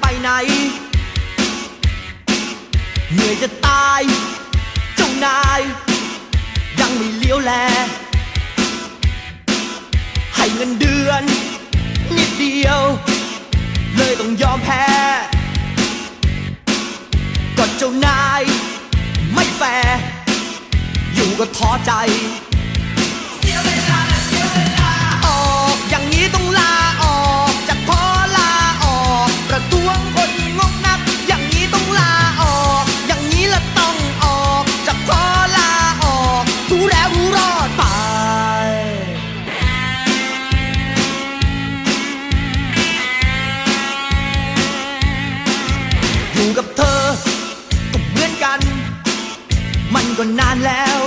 ไปไหน เหนื่อยจะตาย เจ้านาย ยังไม่เลี้ยวแล ให้เงินเดือน นิดเดียว เลยต้องยอมแพ้ก็เจ้านาย ไม่แฟร์อยู่ก็ท้อใจ กับเธอ ก็เหมือนกัน มันก็นานแล้ว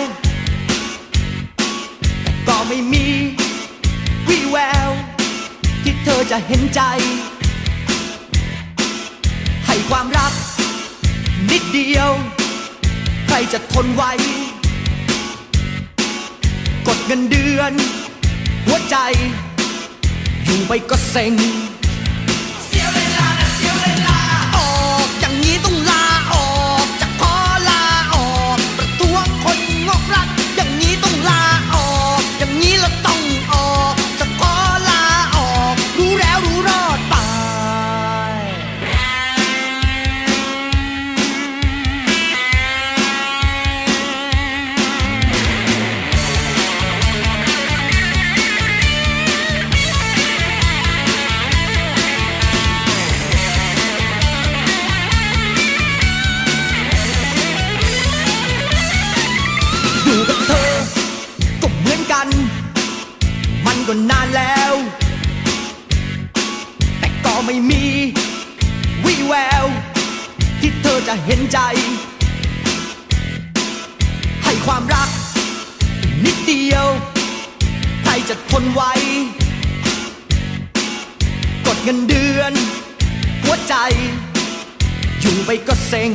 แต่ก็ไม่มีวี่แวว ที่เธอจะเห็นใจ ให้ความรัก นิดเดียว ใครจะทนไหวกดเงินเดือน หัวใจ อยู่ไปก็เซ็ง มันก็นานแล้ว แต่ก็ไม่มีวี่แวว ที่เธอจะเห็นใจ ให้ความรัก นิดเดียว ใครจะทนไหวกดเงินเดือน หัวใจ อยู่ไปก็เซ็ง